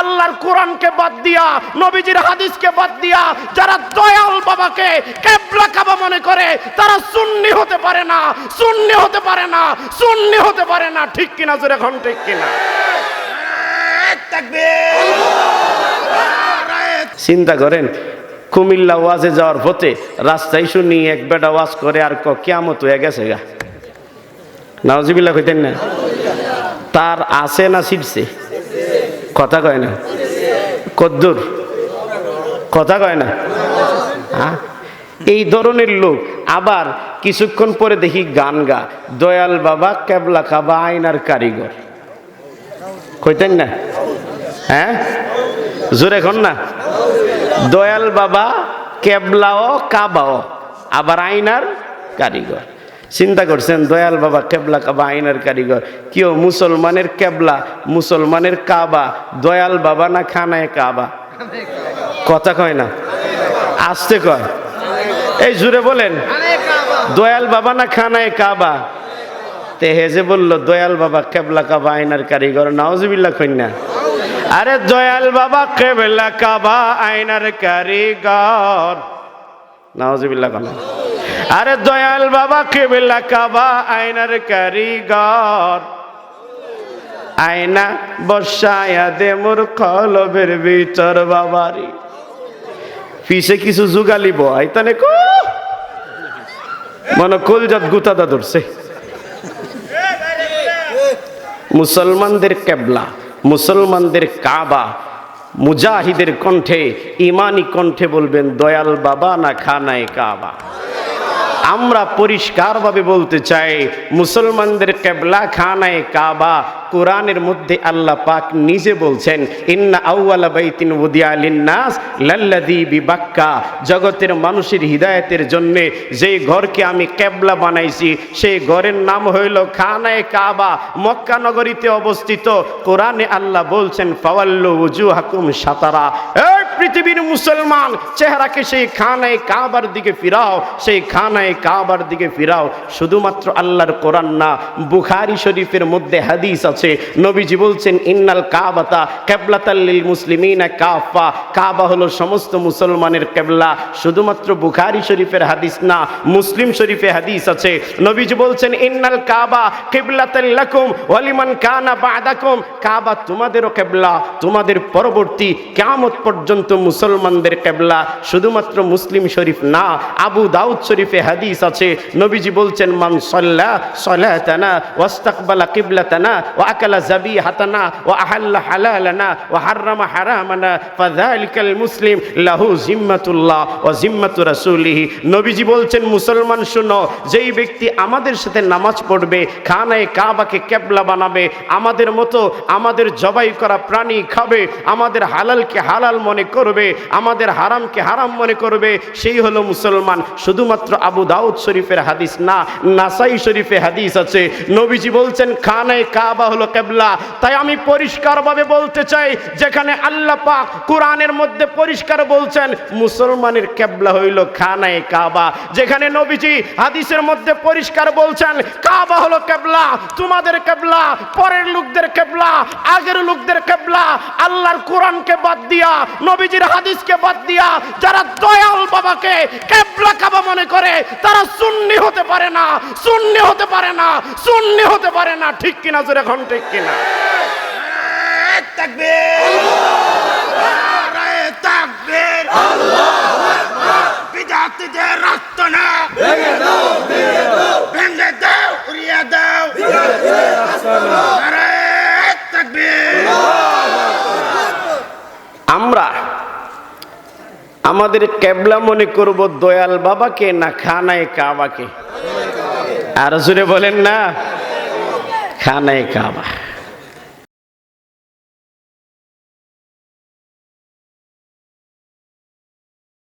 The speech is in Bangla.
আল্লাহর কোরআনকে বাদ দিয়া, নবীজির হাদিসকে বাদ দিয়া, যারা দয়াল বাবাকে কেবলা কাবা মনে করে, তারা সুন্নি হতে পারে না, সুন্নি হতে পারে না, সুন্নি হতে পারে না। ঠিক কিনা জোরে এখন ঠিক কিনা? চিন্তা করেন, কুমিল্লা ওয়াজে যাওয়ার পথে রাস্তায় শুনি এক বেটা ওয়াজ করে আর ক কেমত হয়ে গেছে গা। নাওজিবিল্লা কইতেন না? তার আছে না ছিটছে? কথা কয় না? কদ্দুর। কথা কয় না? হ্যাঁ? এই ধরনের লোক আবার কিছুক্ষণ পরে দেখি গান গা। দয়াল বাবা কেবলা কাবা আয়নার কারিগর। কইতেন না? হ্যাঁ? জোরে এখন না? দয়াল বাবা কেবলাও কাবাও আবার আইনার কারিগর। চিন্তা করছেন, দয়াল বাবা, কেবলা কাবা আইনার কারিগর। কেউ মুসলমানের কেবলা, মুসলমানের কাবা, দয়াল বাবা না খানায় কাবা? কথা কয় না। আসতে কয়। এই জুড়ে বলেন, দয়াল বাবা না খানায় কাবা? তে হেজে বলল, দয়াল বাবা, কেবলা কাবা আইনার কারিগর নাওজবিল্লা কন্যা আরে, দয়াল বাবা, কেবলা কাবা আইনার কারিগর। নাওজবিল্লা কন্যা আরে দয়াল বাবা, কেবলা কাবা, আয়নার কারিগর। আয়না বসায়া দে মোর কলবের ভিতর বাবারি। পিছে কিছু জুগালিব আইতানে কো। মনে কলজাত গুতাদা ধরছে। মুসলমানদের কেবলা, মুসলমানদের কাবা, মুজাহিদের কণ্ঠে, ইমানি কণ্ঠে বলবেন, দয়াল বাবা না খানায় কাবা। আমরা পরিষ্কারভাবে বলতে চাই, মুসলমানদের কেবলা খানায় কাবা কোরআনের মধ্যে আল্লাহ পাক নিজে বলছেন, ইন্না আউয়ালা বাইতিন উদিয়া লিন্নাস লাল্লাযী বিবাক্কা। জগতের মানুষের হিদায়াতের জন্য যেই ঘরকে আমি কেবলা বানাইছি, সেই ঘরের নাম হইল খানায় কাবা। মক্কা নগরীতে অবস্থিত কোরআনে আল্লাহ বলছেন, ফাওয়াল্লু উজুহাকুম সাতারা এই পৃথিবীর মুসলমান চেহারাকে সেই খানায় কাবার দিকে ফিরাও, সেই খানায় কাবার দিকে ফিরাও। শুধুমাত্র আল্লাহর কোরআন না, বুখারি শরীফের মধ্যে হাদিস আছে। নবীজি বলছেন, ইন্নাল কাবাতা কেবলাতাল্লিল মুসলিমিনা কাফা। কাবা হলো সমস্ত মুসলমানের কেবলা শুধুমাত্র বুখারি শরীফের হাদিস না, মুসলিম শরীফে হাদিস আছে। নবীজি বলছেন, ইন্নাল কাবা কেবলাতাল্লাকুম ওয়ালিমান কানা বাদাকুম। কাবা তোমাদেরও কেবলা তোমাদের পরবর্তী কিয়ামত পর্যন্ত মুসলমানদের কেবলা, শুধুমাত্র মুসলিম শরীফ না, আবু দাউদ শরীফে হাদিস আছে, নবীজি বলছেন, মান সাল্লা সালাতানা ওয়াস্তাকবালা কিবলাতানা ওয়া আকালা যাবিহাতানা ওয়া আহাল্লা হালালানা ওয়া হাররামা হারামানা, ফাযালিকাল মুসলিম লাহু জিম্মাতুল্লাহ ওয়া জিম্মাতু রাসূলিহি। নবীজি বলছেন, মুসলমান শুনো, যেই ব্যক্তি আমাদের সাথে নামাজ পড়বে, খানায় কাবাকে কেবলা বানাবে, আমাদের মতো আমাদের জবাই করা প্রাণী খাবে, আমাদের হালালকে হালাল মনে করবে, আমাদের হারামকে হারাম মনে করবে, সেই হলো মুসলমান। শুধুমাত্র আবু দাউদ শরীফের হাদিস না, নাসাই শরীফে হাদিস আছে। নবীজি বলছেন, খানায় কাবা হলো কেবলা। তাই আমি পরিষ্কারভাবে বলতে চাই, যেখানে আল্লাহ পাক কোরআনের মধ্যে পরিষ্কার বলছেন, মুসলমানের কেবলা হইল খানায় কাবা। যেখানে নবীজি হাদিসের মধ্যে পরিষ্কার বলছেন, কাবা হলো কেবলা, তোমাদের কেবলা, পরের লোকদের কেবলা, আগের লোকদের কেবলা, আল্লাহর কোরআনকে বাদ দিয়া নবীজির হাদিসকে বাদ দিয়া যারা দয়াল বাবাকে কেবলা কাবা মনে করে, তারা সুন্নি হতে পারে না, সুন্নি হতে পারে না, সুন্নি হতে পারে না। ঠিক কিনা জোরে এখন, ঠিক কিনা? আমাদের কেবলা মনে করব দয়াল বাবাকে না খানায় কাবাকে? আর জুড়ে বলেন না, খানায় কাবা।